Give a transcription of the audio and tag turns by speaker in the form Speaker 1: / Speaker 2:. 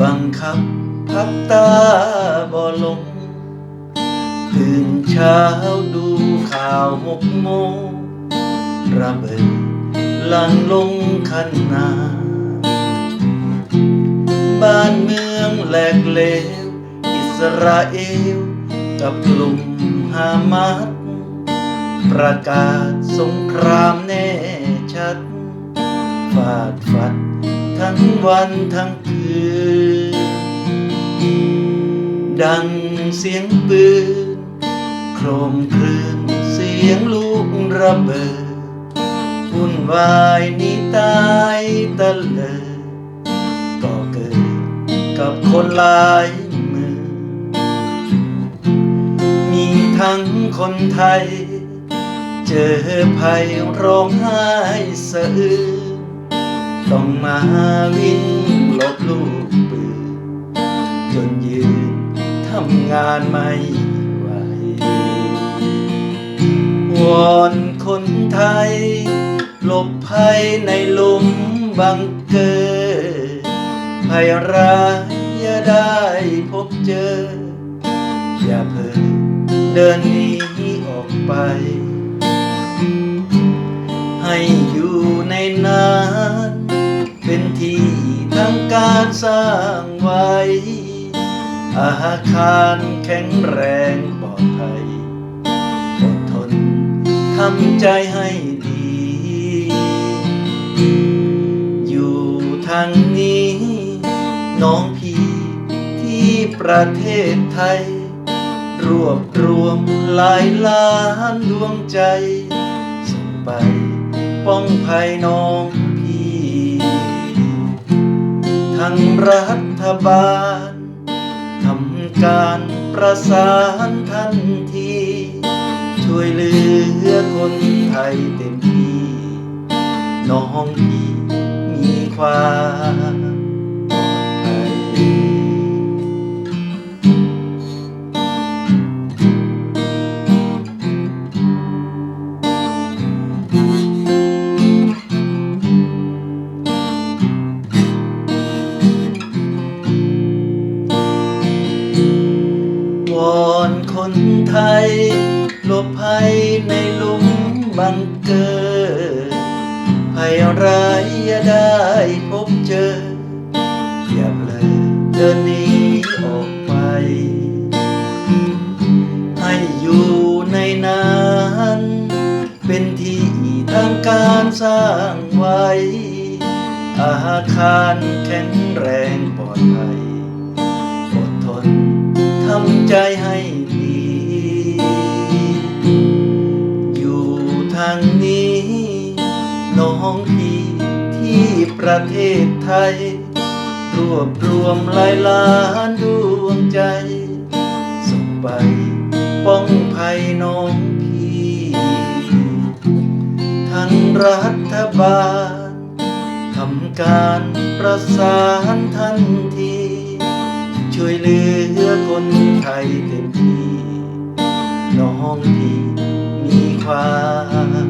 Speaker 1: บังคับพับตาบ่ลง ตื่นเช้าดูข่าวหกโมงระเบิดลังลงคันนา บ้านเมืองแหลกเลว อิสราเอล กับกลุ่มฮามาสประกาศสงครามแน่ชัด ฟาดฟัด ทั้งวันทั้งคืน ดังเสียงปืน โครมคลื่นเสียงลูกระเบิดวุ่นวายนี่ตายตะเลิดก็เกิดกับคนหลายมือ มีทั้งคนไทย เจอภัยร้องไห้สะอื้น ต้องมาวิ่งหลบลูกปืนจนยืนทำงานไม่ไหววอนคนไทยหลบภัยในหลุมบังเกอร์ภัยร้ายอย่าได้พบเจอ อย่าเพิ่งเดินหนีออกไป ให้อยู่ารสร้างไว้ อาคารแข็งแรงปลอดภัยอดทนทำใจให้ดี อยู่ทางนี้ น้องพี่ที่ประเทศไทย รวบรวมหลายล้านดวงใจ ส่งไปป้องภัยน้อง งรัฐบาลทำการประสานทันที ช่วยเหลือคนไทยเต็มที่ น้องพี่มีความ นไทยหลบภัยในหลุมบังเกอร์ภัยร้ายอย่าได้พบเจอ อย่าเพลอเดินหนีออกไป ให้อยู่ในนั้น เป็นที่ทางการสร้างไว้ อาคารแข็งแรงปลอดภัยอดทนทำใจให้ ทางนี้ น้องพี่ที่ประเทศไทย รวบรวมหลายล้านดวงใจ ส่งไปป้องภัยน้องพี่ ทั้งรัฐบาลทำการประสานทันที ช่วยเหลือคนไทยเต็มที่น้องพี่ มี